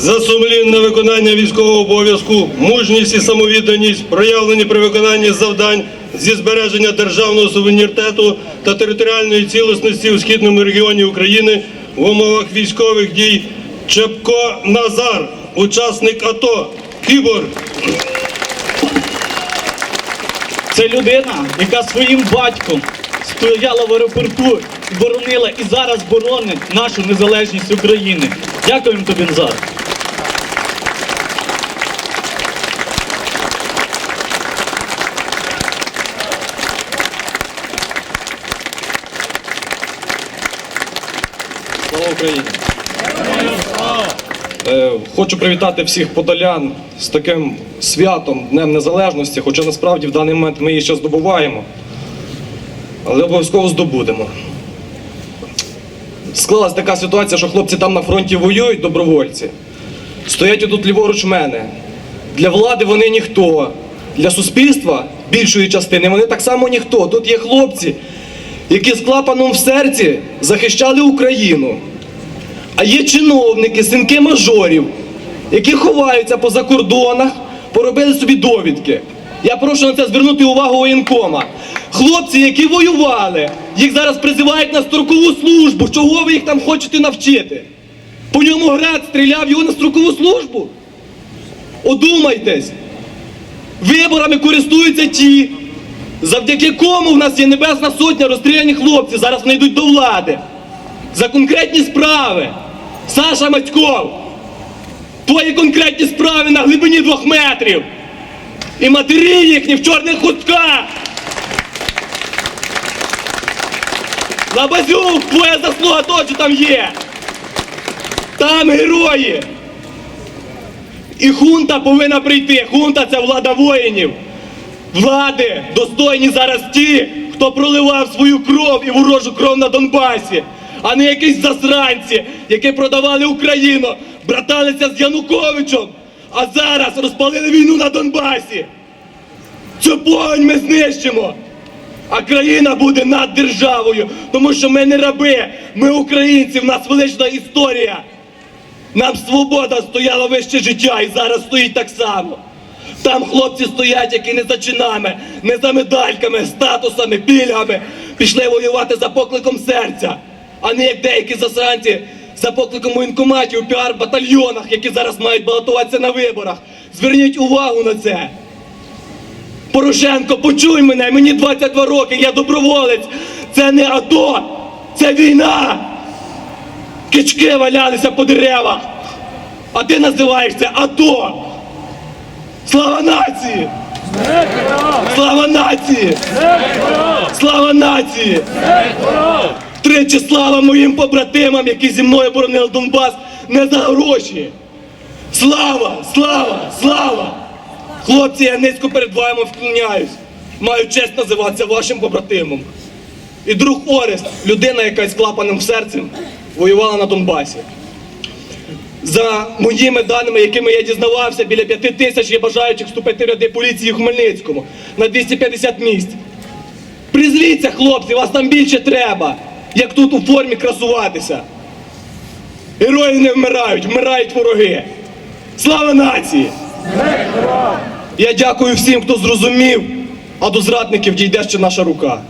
за сумлінне виконання військового обов'язку, мужність і самовідданість, проявлені при виконанні завдань зі збереження державного суверенітету та територіальної цілісності у східному регіоні України в умовах військових дій Чепко Назар, учасник АТО, Кіборг. Це людина, яка своїм батьком стояла в аеропорту боронила і зараз боронить нашу незалежність України. Дякуємо тобі, Назар. Україні! Е, Хочу привітати всіх подолян з таким святом Днем Незалежності, хоча насправді в даний момент ми її ще здобуваємо, але обов'язково здобудемо. Склалась така ситуація, що хлопці там на фронті воюють, добровольці. Стоять отут ліворуч мене. Для влади вони ніхто. Для суспільства більшої частини вони так само ніхто. Тут є хлопці, які з клапаном в серці захищали Україну. А є чиновники, синки мажорів, які ховаються по закордонах, поробили собі довідки. Я прошу на це звернути увагу воєнкома. Хлопці, які воювали, їх зараз призивають на строкову службу. Чого ви їх там хочете навчити? По ньому град стріляв його на строкову службу. Одумайтесь. Виборами користуються ті, завдяки кому в нас є Небесна Сотня розстріляні хлопці. Зараз вони йдуть до влади. За конкретні справи. Саша Матьков. Твої конкретні справи на глибині двох метрів. І матері їхні в чорних хустках. Лабазюк, твоя заслуга теж там є. Там герої. І хунта повинна прийти. Хунта це влада воїнів. Влади достойні зараз ті, хто проливав свою кров і ворожу кров на Донбасі, а не якісь засранці, які продавали Україну, браталися з Януковичем, а зараз розпалили війну на Донбасі. Цю погонь ми знищимо. А країна буде над державою, тому що ми не раби, ми українці, в нас велична історія. Нам свобода стояла вище життя і зараз стоїть так само. Там хлопці стоять, які не за чинами, не за медальками, статусами, пільгами. Пішли воювати за покликом серця, а не як деякі засранці за покликом воєнкоматів у піар-батальйонах, які зараз мають балотуватися на виборах. Зверніть увагу на це. Порошенко, почуй мене, мені 22 роки, я доброволець. Це не АТО, це війна. Кички валялися по деревах. А ти називаєшся АТО. Слава нації! Слава нації! Слава нації! Тричі слава моїм побратимам, які зі мною боронили Донбас не за гроші. Слава! Слава! Слава! Хлопці, я низько перед вами вклоняюсь. Маю честь називатися вашим побратимом. І друг Орест, людина, яка з клапаним серцем воювала на Донбасі. За моїми даними, якими я дізнавався, біля п'яти тисяч є бажаючих вступити в ряди поліції в Хмельницькому на 250 місць. Призвіться, хлопці, вас там більше треба, як тут у формі красуватися. Герої не вмирають, вмирають вороги. Слава нації! Я дякую всім, хто зрозумів, а до зрадників дійде ще наша рука.